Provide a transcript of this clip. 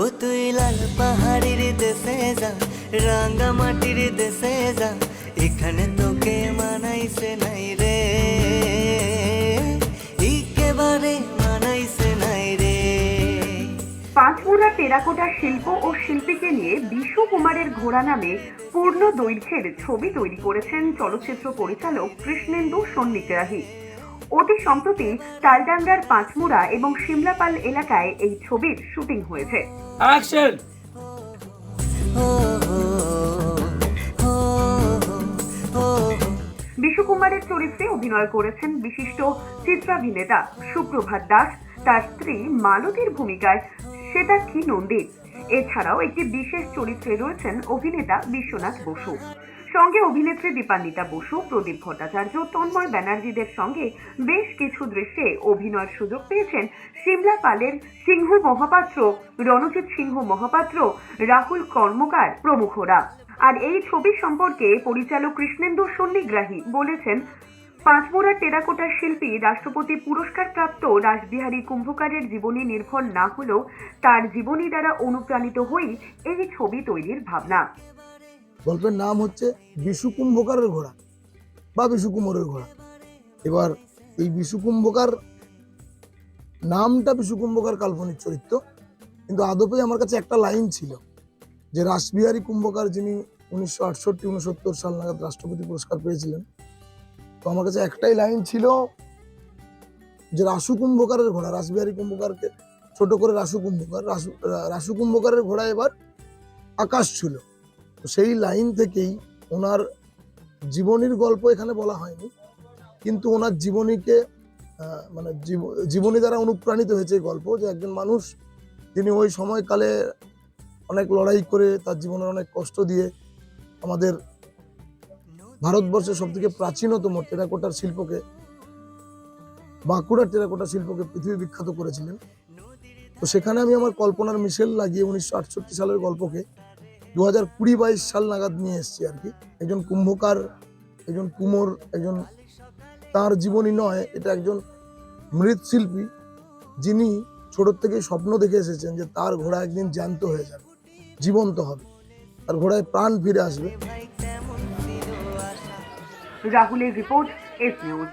ও তুই লাল পাহাড়ির দেশে যা রাঙ্গা মাটির দেশে যা, এখানে তোকে মানাইছে নাই রে। একেবারে মানাইছে নাই রে। পাঁচমুড়া টেরাকোটা শিল্প ও শিল্পীকে নিয়ে বিশু কুমারের ঘোড়া নামে পূর্ণ দৈর্ঘ্যের ছবি তৈরি করেছেন চলচ্চিত্র পরিচালক কৃষ্ণেন্দু সন্নিগ্রাহী। অতি সম্প্রতি তালডাঙ্গার পাঁচমুড়া এবং সিমলাপাল এলাকায় এই ছবির শুটিং হয়েছে। অ্যাকশন হো। বিশু কুমারের চরিত্রে অভিনয় করেছেন বিশিষ্ট চিত্রাভিনেতা সুপ্রভাত দাস। তার স্ত্রী মালতীর ভূমিকায় শ্বেতাক্ষী নন্দী। এছাড়াও একটি বিশেষ চরিত্রে রয়েছেন অভিনেতা বিশ্বনাথ বসু। সঙ্গে অভিনেত্রী দীপান্বিতা বসু, প্রদীপ ভট্টাচার্য, তন্ময় ব্যানার্জিদের সঙ্গে বেশ কিছু দৃশ্যে অভিনয়ের সুযোগ পেয়েছেন সিমলা পালের সিংহ মহাপাত্র, রণজিৎ সিংহ মহাপাত্র, রাহুল কর্মকার প্রমুখরা। আর এই ছবি সম্পর্কে পরিচালক কৃষ্ণেন্দু সন্নিগ্রাহী বলেছেন পাঁচমোড়া টেরাকোটার শিল্পী, রাষ্ট্রপতি পুরস্কার প্রাপ্ত রাসবিহারী কুম্ভকারের জীবনী নির্ভর না হলেও তার জীবনী দ্বারা অনুপ্রাণিত হয়েই এই ছবি তৈরির ভাবনা। গল্পের নাম হচ্ছে বিশু কুম্ভকারের ঘোড়া বা বিশু কুমোরের ঘোড়া। এবার এই বিশু কুম্ভকার নামটা বিশু কুম্ভকার কাল্পনিক চরিত্র, কিন্তু আদপে আমার কাছে একটা লাইন ছিল যে রাসবিহারী কুম্ভকার যিনি উনিশশো আটষট্টি, উনসত্তর সাল নাগাদ রাষ্ট্রপতি পুরস্কার পেয়েছিলেন, তো আমার কাছে একটাই লাইন ছিল যে রাসু কুম্ভকারের ঘোড়া, রাসবিহারী কুম্ভকারকে ছোট করে রাসু কুম্ভকার, রাসু রাসু কুম্ভকারের ঘোড়া এবার আকাশ ছিল। তো সেই লাইন থেকেই ওনার জীবনীর গল্প এখানে বলা হয়নি। কিন্তু ওনার জীবনীকে মানে জীব- জীবনী দ্বারা অনুপ্রাণিত হয়েছে এই গল্প যে একজন মানুষ তিনি ওই সময়কালে অনেক লড়াই করে তার জীবনের অনেক কষ্ট দিয়ে আমাদের ভারতবর্ষের সব থেকে প্রাচীনতম টেরাকোটার শিল্পকে, বাঁকুড়ার টেরাকোটা শিল্পকে পৃথিবী বিখ্যাত করেছিলেন। তো সেখানে আমি আমার কল্পনার মিশেল লাগিয়ে উনিশশো আটষট্টি সালের গল্পকে দু হাজার কুড়ি বাইশ সাল নাগাদ নিয়ে এসেছি আর কি। একজন কুম্ভকার, একজন কুমোর, একজন তার জীবনী নয়, এটা একজন মৃৎশিল্পী যিনি ছোটোর থেকেই স্বপ্ন দেখে এসেছেন যে তার ঘোড়া একদিন জ্যান্ত হয়ে যাবে, জীবন্ত হবে, তার ঘোড়ায় প্রাণ ফিরে আসবে। রাহুলের রিপোর্ট এস নিউজ।